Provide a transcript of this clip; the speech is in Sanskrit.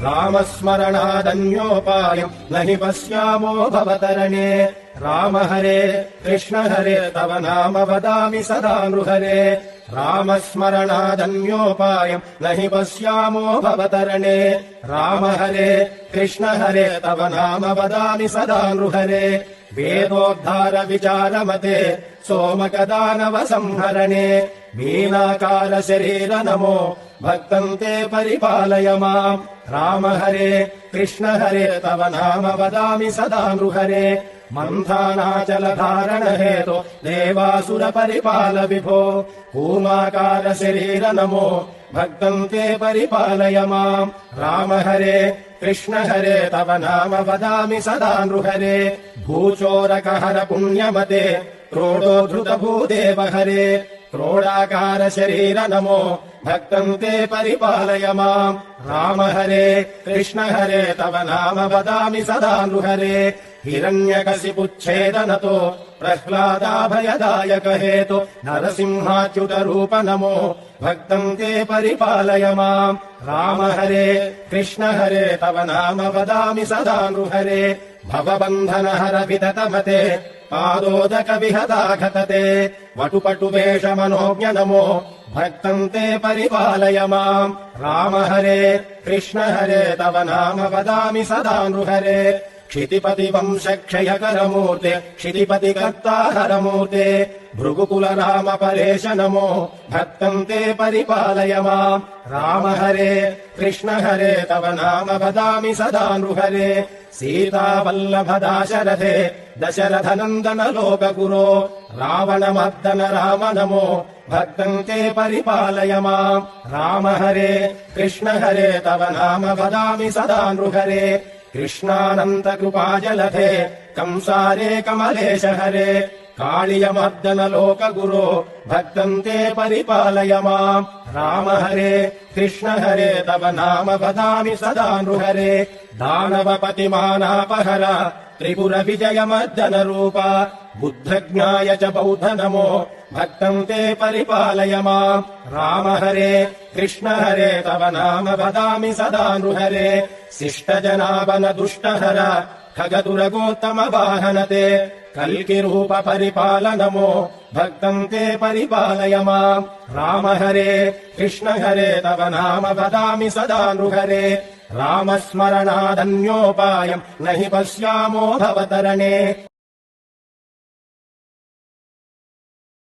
रामस्मरणादन्योपायम् न हि पश्यामो भवतरणे। राम हरे कृष्ण हरे तव नाम वदामि सदा नृहरे। रामस्मरणादन्योपायम् न हि पश्यामो भवतरणे। राम हरे कृष्ण हरे तव नाम वदामि सदा नृहरे। वेदोद्धार विचारमते सोमकदानव संहरणे मीनाकार शरीर नमो भक्तम् ते परिपालय माम्। राम हरे कृष्ण हरे तव नाम वदामि सदा नृहरे। मन्थानाचलधारण हेतो देवासुर परिपाल विभो। कूमाकार शरीर नमो। भक्तम् ते परिपालय माम्। राम हरे कृष्ण हरे तव नाम वदामि सदा नृहरे। भूचोरकहर पुण्यमते क्रोडोद्धृत भूदेव हरे क्रोडाकार नमो भक्तम् ते परिपालय माम्। राम हरे कृष्ण हरे तव नाम वदामि सदा नृहरे। हिरण्यकशिपुच्छेदनतो प्रह्लादाभयदायक हेतु नरसिंहाच्युत रूप नमो भक्तम् ते परिपालय माम्। राम हरे कृष्ण हरे तव नाम वदामि सदा नृहरे। भवबन्धन हर विदतमते पादोदक विहदाघतते वटुपटु वेष मनोज्ञ नमो भक्तम् ते परिपालय माम्। राम हरे कृष्ण हरे तव नाम वदामि सदा नृहरे। क्षितिपति वंश क्षयकरमूर्ते क्षितिपति कर्ताहरमूर्ते भृगुकुल राम परेश नमो भक्तम् ते परिपालय माम्। राम हरे कृष्ण हरे तव नाम वदामि सदा नृहरे। सीतावल्लभ दाशरथे दशरथ रावणमर्दन राम नमो भक्तम् ते परिपालय माम्। राम हरे कृष्ण हरे तव नाम वदामि सदा नृहरे। कृष्णानन्त कृपाजलधे कंसारे कमलेश हरे। काळियमर्दन लोकगुरो भक्तम् ते परिपालय माम् राम हरे कृष्ण हरे तव नाम वदामि सदा नृहरे। दानवपतिमानापहर त्रिपुर विजयमर्दन रूप। बुद्धज्ञाय च बौद्ध नमो भक्तम् ते परिपालय माम्। राम हरे कृष्ण हरे तव नाम वदामि सदा नृहरे। शिष्टजनावन दुष्टहर खगदुरगोत्तम वाहनते कल्किरूप परिपाल नमो भक्तम् ते परिपालय माम्। राम हरे कृष्ण हरे तव नाम वदामि सदा नृहरे। रामस्मरणादन्योपायम् न हि पश्यामो भवतरणे